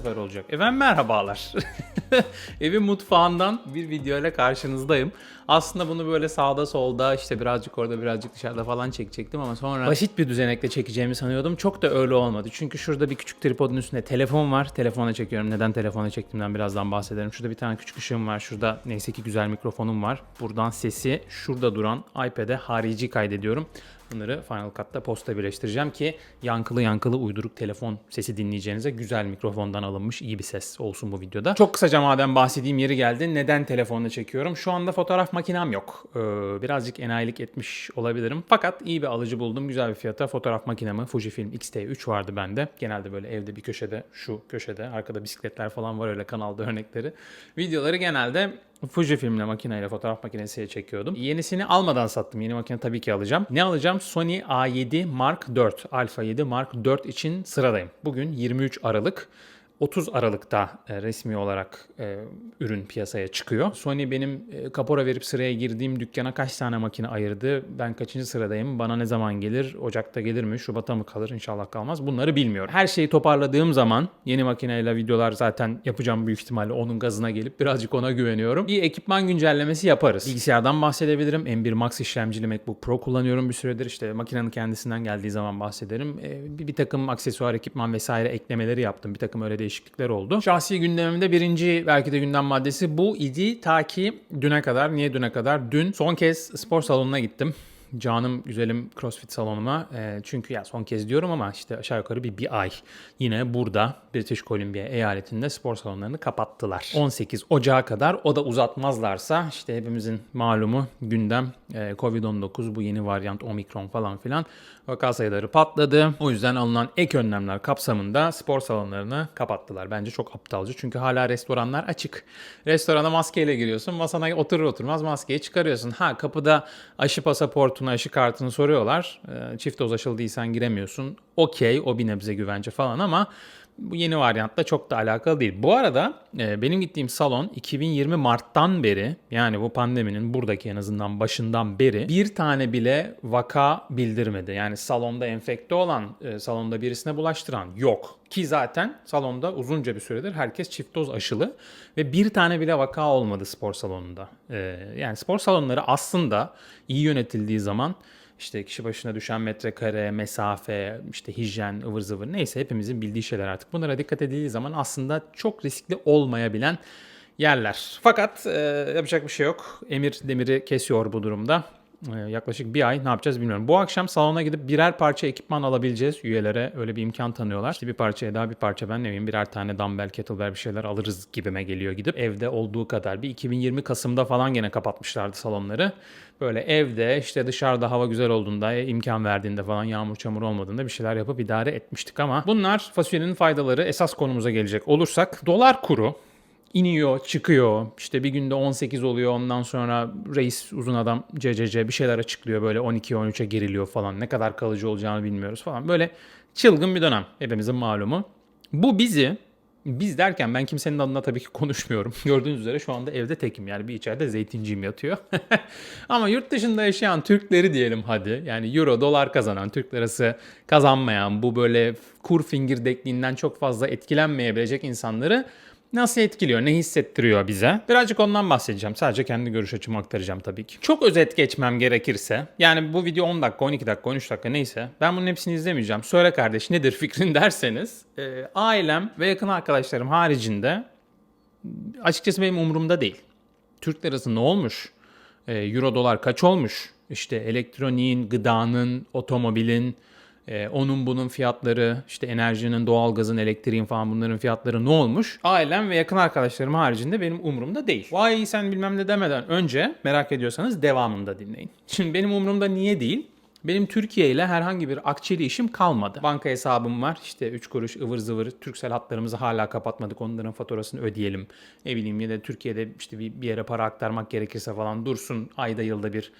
sefer olacak. Efendim merhabalar. Evin mutfağından bir video ile karşınızdayım. Aslında bunu böyle sağda solda işte birazcık orada birazcık dışarıda falan çekecektim ama sonra basit bir düzenekle çekeceğimi sanıyordum. Çok da öyle olmadı. Çünkü şurada bir küçük tripodun üstünde telefon var. Telefona çekiyorum. Neden telefona çektiğimden birazdan bahsederim. Şurada bir tane küçük ışığım var. Şurada neyse ki güzel mikrofonum var. Buradan sesi şurada duran iPad'e harici kaydediyorum. Bunları Final Cut'ta posta birleştireceğim ki yankılı yankılı uyduruk telefon sesi dinleyeceğinize güzel mikrofondan alınmış iyi bir ses olsun bu videoda. Çok kısaca madem bahsettiğim yeri geldi. Neden telefonla çekiyorum? Şu anda fotoğraf makinem yok. Ee, birazcık enayilik etmiş olabilirim. Fakat iyi bir alıcı buldum. Güzel bir fiyata fotoğraf makinemi Fujifilm X-T3 vardı bende. Genelde böyle evde bir köşede şu köşede arkada bisikletler falan var öyle kanalda örnekleri. Videoları genelde Fujifilm'le makineyle fotoğraf makinesiyle çekiyordum. Yenisini almadan sattım. Yeni makine tabii ki alacağım. Ne alacağım? Sony A7 Mark IV. Alpha 7 Mark IV için sıradayım. Bugün 23 Aralık. 30 Aralık'ta e, resmi olarak e, ürün piyasaya çıkıyor. Sony benim e, kapora verip sıraya girdiğim dükkana kaç tane makine ayırdı? Ben kaçıncı sıradayım? Bana ne zaman gelir? Ocak'ta gelir mi? Şubat'a mı kalır? İnşallah kalmaz. Bunları bilmiyorum. Her şeyi toparladığım zaman yeni makineyle videolar zaten yapacağım büyük ihtimalle onun gazına gelip birazcık ona güveniyorum. Bir ekipman güncellemesi yaparız. Bilgisayardan bahsedebilirim. M1 Max işlemcili MacBook Pro kullanıyorum bir süredir. İşte makinenin kendisinden geldiği zaman bahsederim. Bir, bir takım aksesuar, ekipman vesaire eklemeleri yaptım. Bir takım öyle değişiklikler oldu. Şahsi gündemimde birinci belki de gündem maddesi bu idi. Ta ki düne kadar. Niye düne kadar? Dün son kez spor salonuna gittim. Canım güzelim CrossFit salonuma. E, çünkü ya son kez diyorum ama işte aşağı yukarı bir, bir ay yine burada British Columbia eyaletinde spor salonlarını kapattılar. 18 Ocağı kadar o da uzatmazlarsa işte hepimizin malumu gündem e, Covid-19 bu yeni varyant Omikron falan filan vaka sayıları patladı. O yüzden alınan ek önlemler kapsamında spor salonlarını kapattılar. Bence çok aptalca çünkü hala restoranlar açık. Restorana maskeyle giriyorsun. Masana oturur oturmaz maskeyi çıkarıyorsun. Ha kapıda aşı pasaportunu, aşı kartını soruyorlar. Ee, Çift doz aşılı değilsen giremiyorsun. Okey o bir nebze güvence falan ama bu yeni varyantla çok da alakalı değil. Bu arada e, benim gittiğim salon 2020 Mart'tan beri yani bu pandeminin buradaki en azından başından beri bir tane bile vaka bildirmedi. Yani salonda enfekte olan, e, salonda birisine bulaştıran yok. Ki zaten salonda uzunca bir süredir herkes çift doz aşılı ve bir tane bile vaka olmadı spor salonunda. E, yani spor salonları aslında iyi yönetildiği zaman işte kişi başına düşen metrekare, mesafe, işte hijyen, ıvır zıvır neyse hepimizin bildiği şeyler artık. Bunlara dikkat edildiği zaman aslında çok riskli olmayabilen yerler. Fakat e, yapacak bir şey yok. Emir demiri kesiyor bu durumda. E, yaklaşık bir ay ne yapacağız bilmiyorum. Bu akşam salona gidip birer parça ekipman alabileceğiz. Üyelere öyle bir imkan tanıyorlar. İşte bir parça Eda bir parça ben ne bileyim birer tane dumbbell, kettlebell bir şeyler alırız gibime geliyor gidip. Evde olduğu kadar bir 2020 Kasım'da falan gene kapatmışlardı salonları. Böyle evde işte dışarıda hava güzel olduğunda e, imkan verdiğinde falan yağmur çamur olmadığında bir şeyler yapıp idare etmiştik ama bunlar fasulyenin faydaları esas konumuza gelecek olursak dolar kuru iniyor, çıkıyor. İşte bir günde 18 oluyor. Ondan sonra reis uzun adam CCC bir şeyler açıklıyor. Böyle 12-13'e geriliyor falan. Ne kadar kalıcı olacağını bilmiyoruz falan. Böyle çılgın bir dönem. Hepimizin malumu. Bu bizi biz derken ben kimsenin adına tabii ki konuşmuyorum. Gördüğünüz üzere şu anda evde tekim. Yani bir içeride zeytinciğim yatıyor. Ama yurt dışında yaşayan Türkleri diyelim hadi. Yani euro, dolar kazanan, Türk lirası kazanmayan, bu böyle kur fingirdekliğinden çok fazla etkilenmeyebilecek insanları nasıl etkiliyor, ne hissettiriyor bize? Birazcık ondan bahsedeceğim. Sadece kendi görüş açımı aktaracağım tabii ki. Çok özet geçmem gerekirse, yani bu video 10 dakika, 12 dakika, 13 dakika neyse ben bunun hepsini izlemeyeceğim. Söyle kardeş nedir fikrin derseniz, e, ailem ve yakın arkadaşlarım haricinde açıkçası benim umurumda değil. Türk lirası ne olmuş? E, Euro dolar kaç olmuş? İşte elektroniğin, gıdanın, otomobilin, ee, onun bunun fiyatları, işte enerjinin, doğalgazın, elektriğin falan bunların fiyatları ne olmuş? Ailem ve yakın arkadaşlarım haricinde benim umurumda değil. Vay sen bilmem ne demeden önce merak ediyorsanız devamında dinleyin. Şimdi benim umurumda niye değil? Benim Türkiye ile herhangi bir akçeli işim kalmadı. Banka hesabım var. İşte 3 kuruş ıvır zıvır Türksel hatlarımızı hala kapatmadık. Onların faturasını ödeyelim. Ne bileyim ya da Türkiye'de işte bir, bir yere para aktarmak gerekirse falan dursun ayda yılda bir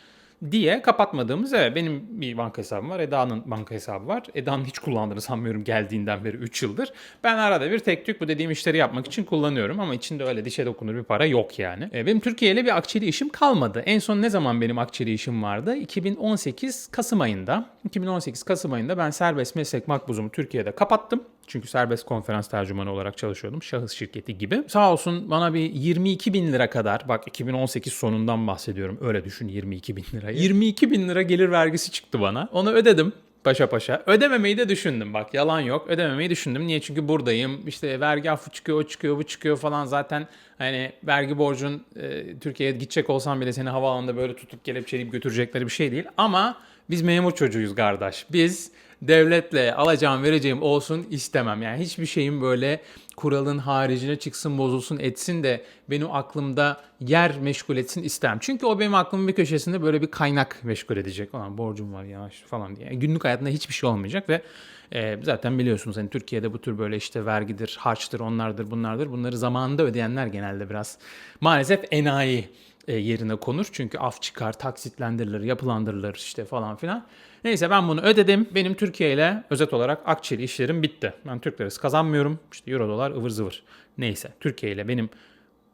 diye kapatmadığımız evet benim bir banka hesabım var. Eda'nın banka hesabı var. Eda'nın hiç kullandığını sanmıyorum geldiğinden beri 3 yıldır. Ben arada bir tek tük bu dediğim işleri yapmak için kullanıyorum ama içinde öyle dişe dokunur bir para yok yani. E, benim Türkiye ile bir akçeli işim kalmadı. En son ne zaman benim akçeli işim vardı? 2018 Kasım ayında. 2018 Kasım ayında ben serbest meslek makbuzumu Türkiye'de kapattım. Çünkü serbest konferans tercümanı olarak çalışıyordum. Şahıs şirketi gibi. Sağ olsun bana bir 22 bin lira kadar bak 2018 sonundan bahsediyorum. Öyle düşün 22 bin lirayı. 22 bin lira gelir vergisi çıktı bana. Onu ödedim paşa paşa. Ödememeyi de düşündüm bak yalan yok. Ödememeyi düşündüm. Niye? Çünkü buradayım. İşte vergi affı çıkıyor, o çıkıyor, bu çıkıyor falan. Zaten hani vergi borcun e, Türkiye'ye gidecek olsan bile seni havaalanında böyle tutup kelepçeleyip götürecekleri bir şey değil. Ama biz memur çocuğuyuz kardeş. Biz devletle alacağım vereceğim olsun istemem. Yani hiçbir şeyin böyle kuralın haricine çıksın bozulsun etsin de benim aklımda yer meşgul etsin istemem. Çünkü o benim aklımın bir köşesinde böyle bir kaynak meşgul edecek. Olan borcum var ya falan diye. Yani günlük hayatında hiçbir şey olmayacak ve e, zaten biliyorsunuz hani Türkiye'de bu tür böyle işte vergidir, harçtır, onlardır, bunlardır. Bunları zamanında ödeyenler genelde biraz maalesef enayi e, yerine konur. Çünkü af çıkar, taksitlendirilir, yapılandırılır işte falan filan. Neyse ben bunu ödedim. Benim Türkiye ile özet olarak akçeli işlerim bitti. Ben Türk lirası kazanmıyorum. İşte euro dolar ıvır zıvır. Neyse Türkiye ile benim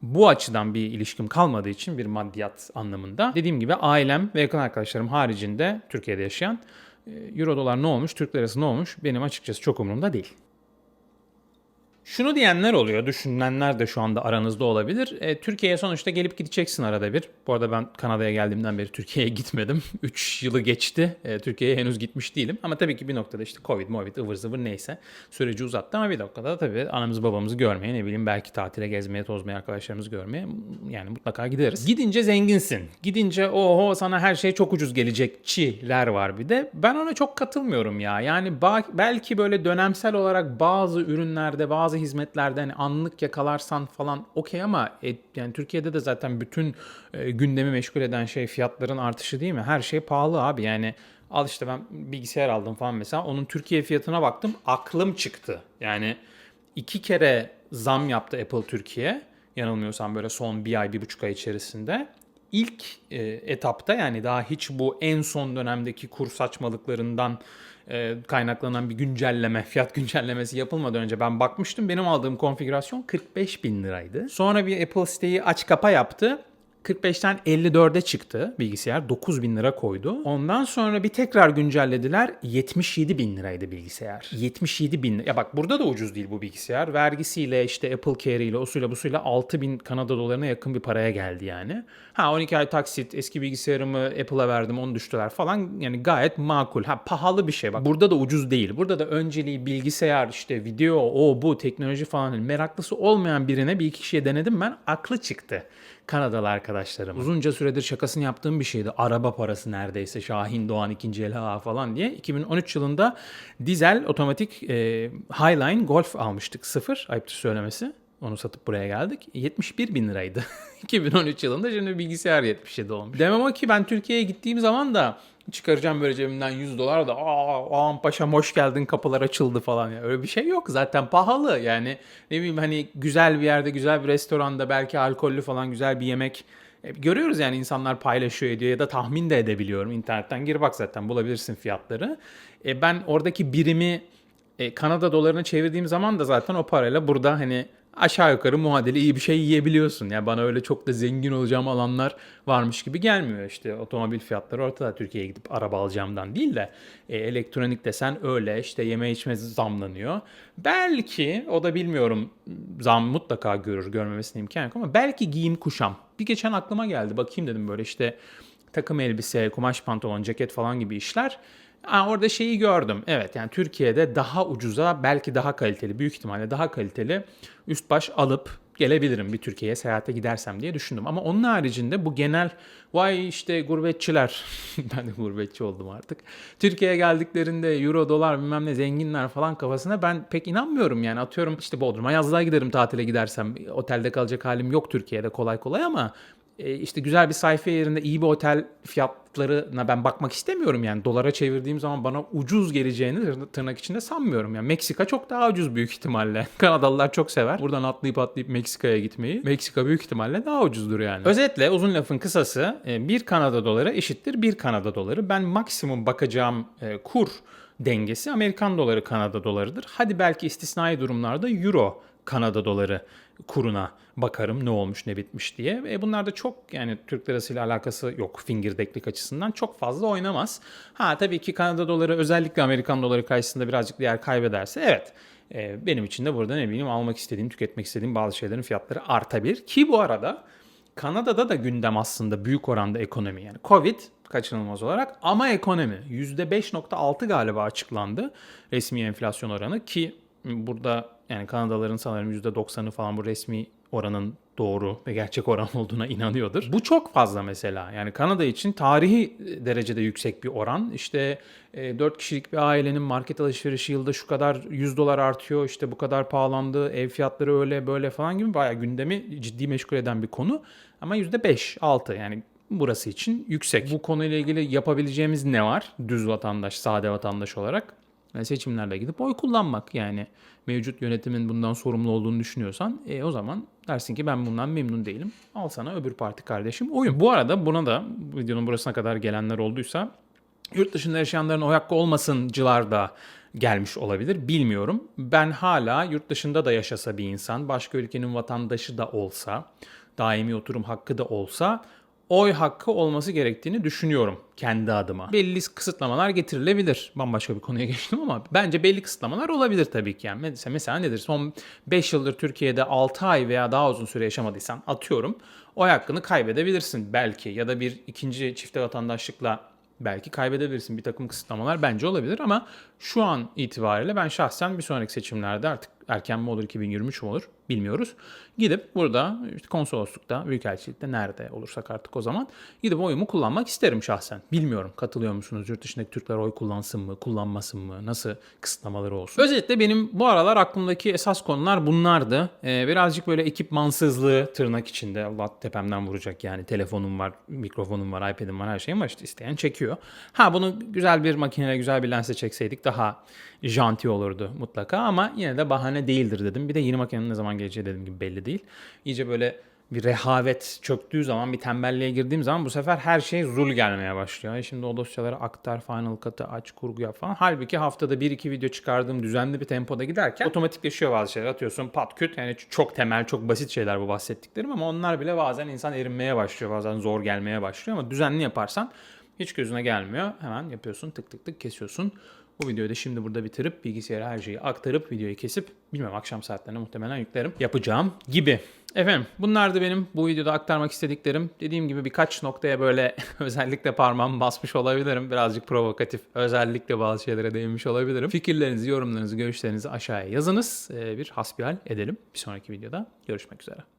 bu açıdan bir ilişkim kalmadığı için bir maddiyat anlamında. Dediğim gibi ailem ve yakın arkadaşlarım haricinde Türkiye'de yaşayan euro dolar ne olmuş, Türk lirası ne olmuş benim açıkçası çok umurumda değil. Şunu diyenler oluyor, düşünenler de şu anda aranızda olabilir. E, Türkiye'ye sonuçta gelip gideceksin arada bir. Bu arada ben Kanada'ya geldiğimden beri Türkiye'ye gitmedim. 3 yılı geçti. E, Türkiye'ye henüz gitmiş değilim. Ama tabii ki bir noktada işte Covid, Movid, ıvır zıvır neyse süreci uzattı. Ama bir noktada da tabii anamızı babamızı görmeye, ne bileyim belki tatile gezmeye, tozmaya, arkadaşlarımızı görmeye yani mutlaka gideriz. Gidince zenginsin. Gidince oho sana her şey çok ucuz gelecekçiler var bir de. Ben ona çok katılmıyorum ya. Yani belki böyle dönemsel olarak bazı ürünlerde, bazı hizmetlerde hani anlık yakalarsan falan okey ama e, yani Türkiye'de de zaten bütün e, gündemi meşgul eden şey fiyatların artışı değil mi? Her şey pahalı abi yani al işte ben bilgisayar aldım falan mesela onun Türkiye fiyatına baktım aklım çıktı. Yani iki kere zam yaptı Apple Türkiye yanılmıyorsam böyle son bir ay bir buçuk ay içerisinde. İlk e, etapta yani daha hiç bu en son dönemdeki kur saçmalıklarından e, kaynaklanan bir güncelleme, fiyat güncellemesi yapılmadan önce ben bakmıştım. Benim aldığım konfigürasyon 45 bin liraydı. Sonra bir Apple siteyi aç kapa yaptı. 45'ten 54'e çıktı bilgisayar. 9 bin lira koydu. Ondan sonra bir tekrar güncellediler. 77 bin liraydı bilgisayar. 77 bin Ya bak burada da ucuz değil bu bilgisayar. Vergisiyle işte Apple Care ile o suyla bu suyla 6 bin Kanada dolarına yakın bir paraya geldi yani. Ha 12 ay taksit eski bilgisayarımı Apple'a verdim onu düştüler falan. Yani gayet makul. Ha pahalı bir şey bak. Burada da ucuz değil. Burada da önceliği bilgisayar işte video o bu teknoloji falan meraklısı olmayan birine bir iki kişiye denedim ben. Aklı çıktı. Kanadalı arkadaşlarım. Uzunca süredir şakasını yaptığım bir şeydi. Araba parası neredeyse Şahin Doğan ikinci el ha falan diye. 2013 yılında dizel otomatik e, Highline Golf almıştık. Sıfır ayıptır söylemesi. Onu satıp buraya geldik. 71 bin liraydı. 2013 yılında şimdi bilgisayar 77 olmuş. Demem o ki ben Türkiye'ye gittiğim zaman da çıkaracağım böyle cebimden 100 dolar da aa ağam paşam hoş geldin kapılar açıldı falan ya. Öyle bir şey yok zaten pahalı yani ne bileyim hani güzel bir yerde güzel bir restoranda belki alkollü falan güzel bir yemek e, görüyoruz yani insanlar paylaşıyor ediyor ya da tahmin de edebiliyorum internetten gir bak zaten bulabilirsin fiyatları. E, ben oradaki birimi e, Kanada dolarına çevirdiğim zaman da zaten o parayla burada hani aşağı yukarı muadili iyi bir şey yiyebiliyorsun. Yani bana öyle çok da zengin olacağım alanlar varmış gibi gelmiyor. İşte otomobil fiyatları ortada Türkiye'ye gidip araba alacağımdan değil de e, elektronik desen öyle işte yeme içme zamlanıyor. Belki o da bilmiyorum zam mutlaka görür görmemesine imkan yok ama belki giyim kuşam. Bir geçen aklıma geldi bakayım dedim böyle işte takım elbise, kumaş pantolon, ceket falan gibi işler. Aa, orada şeyi gördüm. Evet yani Türkiye'de daha ucuza belki daha kaliteli büyük ihtimalle daha kaliteli üst baş alıp gelebilirim bir Türkiye'ye seyahate gidersem diye düşündüm. Ama onun haricinde bu genel vay işte gurbetçiler ben de gurbetçi oldum artık. Türkiye'ye geldiklerinde euro dolar bilmem ne zenginler falan kafasına ben pek inanmıyorum yani atıyorum işte Bodrum'a yazlığa giderim tatile gidersem otelde kalacak halim yok Türkiye'de kolay kolay ama e, işte güzel bir sayfa yerinde iyi bir otel fiyatlarına ben bakmak istemiyorum yani. Dolara çevirdiğim zaman bana ucuz geleceğini tırnak içinde sanmıyorum. Yani Meksika çok daha ucuz büyük ihtimalle. Kanadalılar çok sever. Buradan atlayıp atlayıp Meksika'ya gitmeyi. Meksika büyük ihtimalle daha ucuzdur yani. Özetle uzun lafın kısası e, bir Kanada doları eşittir bir Kanada doları. Ben maksimum bakacağım e, kur dengesi Amerikan doları Kanada dolarıdır. Hadi belki istisnai durumlarda euro Kanada doları kuruna bakarım ne olmuş ne bitmiş diye. E bunlar da çok yani Türk lirasıyla alakası yok fingirdeklik açısından çok fazla oynamaz. Ha tabii ki Kanada doları özellikle Amerikan doları karşısında birazcık değer kaybederse evet e, benim için de burada ne bileyim almak istediğim, tüketmek istediğim bazı şeylerin fiyatları artabilir. Ki bu arada Kanada'da da gündem aslında büyük oranda ekonomi. Yani Covid kaçınılmaz olarak ama ekonomi. %5.6 galiba açıklandı resmi enflasyon oranı ki burada yani Kanadalıların sanırım %90'ı falan bu resmi oranın doğru ve gerçek oran olduğuna inanıyordur. Bu çok fazla mesela. Yani Kanada için tarihi derecede yüksek bir oran. İşte e, 4 kişilik bir ailenin market alışverişi yılda şu kadar 100 dolar artıyor. İşte bu kadar pahalandı. Ev fiyatları öyle böyle falan gibi bayağı gündemi ciddi meşgul eden bir konu. Ama %5, 6 yani burası için yüksek. Bu konuyla ilgili yapabileceğimiz ne var? Düz vatandaş, sade vatandaş olarak ve seçimlerde gidip oy kullanmak yani mevcut yönetimin bundan sorumlu olduğunu düşünüyorsan e, o zaman dersin ki ben bundan memnun değilim. Al sana öbür parti kardeşim oyun. Bu arada buna da videonun burasına kadar gelenler olduysa yurt dışında yaşayanların oy hakkı olmasıncılar da gelmiş olabilir. Bilmiyorum. Ben hala yurt dışında da yaşasa bir insan, başka ülkenin vatandaşı da olsa, daimi oturum hakkı da olsa oy hakkı olması gerektiğini düşünüyorum kendi adıma. Belli kısıtlamalar getirilebilir. Bambaşka bir konuya geçtim ama bence belli kısıtlamalar olabilir tabii ki. Yani mesela, nedir? Son 5 yıldır Türkiye'de 6 ay veya daha uzun süre yaşamadıysan atıyorum oy hakkını kaybedebilirsin belki ya da bir ikinci çifte vatandaşlıkla belki kaybedebilirsin. Bir takım kısıtlamalar bence olabilir ama şu an itibariyle ben şahsen bir sonraki seçimlerde artık erken mi olur 2023 mü olur bilmiyoruz. Gidip burada işte konsoloslukta, büyükelçilikte nerede olursak artık o zaman gidip oyumu kullanmak isterim şahsen. Bilmiyorum katılıyor musunuz? Yurt dışındaki Türkler oy kullansın mı, kullanmasın mı? Nasıl kısıtlamaları olsun? Özetle benim bu aralar aklımdaki esas konular bunlardı. Ee, birazcık böyle ekipmansızlığı tırnak içinde Allah tepemden vuracak yani telefonum var, mikrofonum var, iPad'im var, her şeyim var işte isteyen çekiyor. Ha bunu güzel bir makineyle, güzel bir lensle çekseydik daha janti olurdu mutlaka ama yine de bahane değildir dedim. Bir de yeni makinenin ne zaman geleceği dediğim gibi belli değil. İyice böyle bir rehavet çöktüğü zaman bir tembelliğe girdiğim zaman bu sefer her şey zul gelmeye başlıyor. Şimdi o dosyaları aktar, Final Cut'ı aç, kurgu yap falan. Halbuki haftada bir iki video çıkardığım düzenli bir tempoda giderken otomatikleşiyor bazı şeyler. Atıyorsun pat küt yani çok temel, çok basit şeyler bu bahsettiklerim ama onlar bile bazen insan erinmeye başlıyor. Bazen zor gelmeye başlıyor ama düzenli yaparsan hiç gözüne gelmiyor. Hemen yapıyorsun tık tık tık kesiyorsun. Bu videoyu da şimdi burada bitirip bilgisayara her şeyi aktarıp videoyu kesip bilmem akşam saatlerine muhtemelen yüklerim. Yapacağım gibi. Efendim bunlar da benim bu videoda aktarmak istediklerim. Dediğim gibi birkaç noktaya böyle özellikle parmağımı basmış olabilirim. Birazcık provokatif özellikle bazı şeylere değinmiş olabilirim. Fikirlerinizi, yorumlarınızı, görüşlerinizi aşağıya yazınız. Ee, bir hasbihal edelim. Bir sonraki videoda görüşmek üzere.